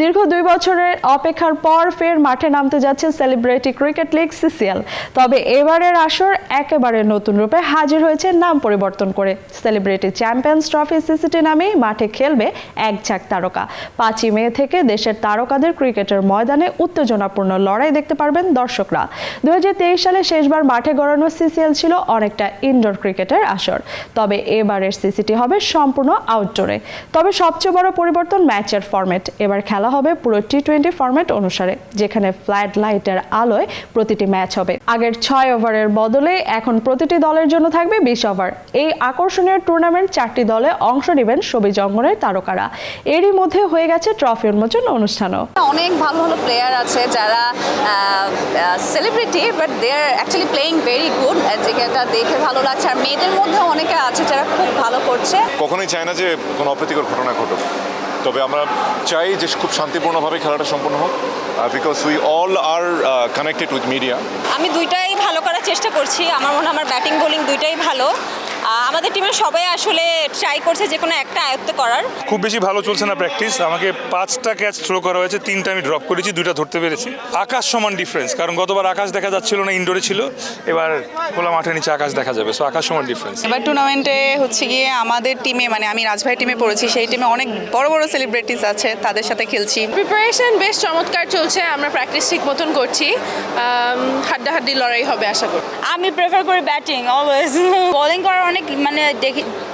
দীর্ঘ দুই বছরের অপেক্ষার পর ফের মাঠে নামতে যাচ্ছে সেলিব্রিটি ক্রিকেট লিগ সিসিএল। তবে এবারের আসর একেবারে নতুন রূপে হাজির হয়েছে নাম পরিবর্তন করে। সেলিব্রিটি চ্যাম্পিয়ন্স ট্রফি সিসিটি নামেই মাঠে খেলবে এক ঝাঁক তারকা। পাঁচই মে থেকে দেশের তারকাদের ক্রিকেটের ময়দানে উত্তেজনাপূর্ণ লড়াই দেখতে পারবেন দর্শকরা। দু হাজার তেইশ সালে শেষবার মাঠে গড়ানো সিসিএল ছিল অনেকটা ইনডোর ক্রিকেটের আসর। তবে এবারের সিসিটি হবে সম্পূর্ণ আউটডোরে। তবে সবচেয়ে বড় পরিবর্তন ম্যাচের ফরম্যাট। এবার খেলা হবে পুরো টি টোয়েন্টি ফরম্যাট অনুসারে যেখানে ফ্ল্যাট লাইটের আলোয় প্রতিটি ম্যাচ হবে। আগের ছয় ওভারের বদলে এখন প্রতিটি দলের জন্য থাকবে বিশ ওভার। এই আকর্ষণীয় টুর্নামেন্ট চারটি দলে অংশ নেবেন সবুজ অঙ্গনের তারকারা। এরই মধ্যে হয়ে গেছে ট্রফি উন্মোচন অনুষ্ঠানও। অনেক ভালো ভালো প্লেয়ার আছে যারা celebrity but they are actually playing very good যেটা দেখে ভালো লাগছে। আর মেয়েদের মধ্যে অনেকে আছে যারা খুব ভালো করছে। কখনোই চাই না যে কোনো অপ্রীতিকর ঘটনা ঘটুক। তবে আমরা চাই যে খুব শান্তিপূর্ণভাবে খেলাটা সম্পন্ন হোক because we all are connected with media আমি দুইটাই ভালো করার চেষ্টা করছি। আমার মনে হয় আমার ব্যাটিং বোলিং দুইটাই ভালো। আমাদের টিমের সবাই আসলে ট্রাই করছে যে কোনো একটা আয়ত্ত করার। খুব বেশি ভালো চলছে না প্র্যাকটিস আমাকে পাঁচটা ক্যাচ থ্রো করা হয়েছে তিনটা আমি ড্রপ করেছি দুইটা ধরতে পেরেছি। আকাশ সমান ডিফারেন্স কারণ গতবার আকাশ দেখা যাচ্ছিল না ইনডোরে ছিল এবার খোলা মাঠের নিচে আকাশ দেখা যাবে। সো আকাশ সমান ডিফারেন্স এবার টুর্নামেন্টে হচ্ছে গিয়ে আমাদের টিমে মানে আমি রাজভাই টিমে পড়েছি সেই টিমে অনেক বড় বড় সেলিব্রিটিস আছে তাদের সাথে খেলছি। প্রিপারেশন বেশ চমৎকার চলছে আমরা প্র্যাকটিস ঠিক মতন করছি। হাড্ডাহাড্ডি লড়াই হবে আশা করি। আমি প্রেফার করি ব্যাটিং অলওয়েজ বোলিং করার অনেক মানে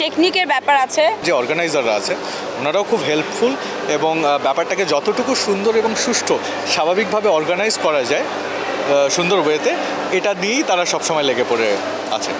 টেকনিকের ব্যাপার আছে। যে অর্গানাইজাররা আছে, ওনারাও খুব হেল্পফুল এবং ব্যাপারটাকে যতটুকু সুন্দর এবং সুষ্ঠু স্বাভাবিকভাবে অর্গানাইজ করা যায় সুন্দর ওয়েতে এটা দিয়েই তারা সবসময় লেগে পড়ে আছে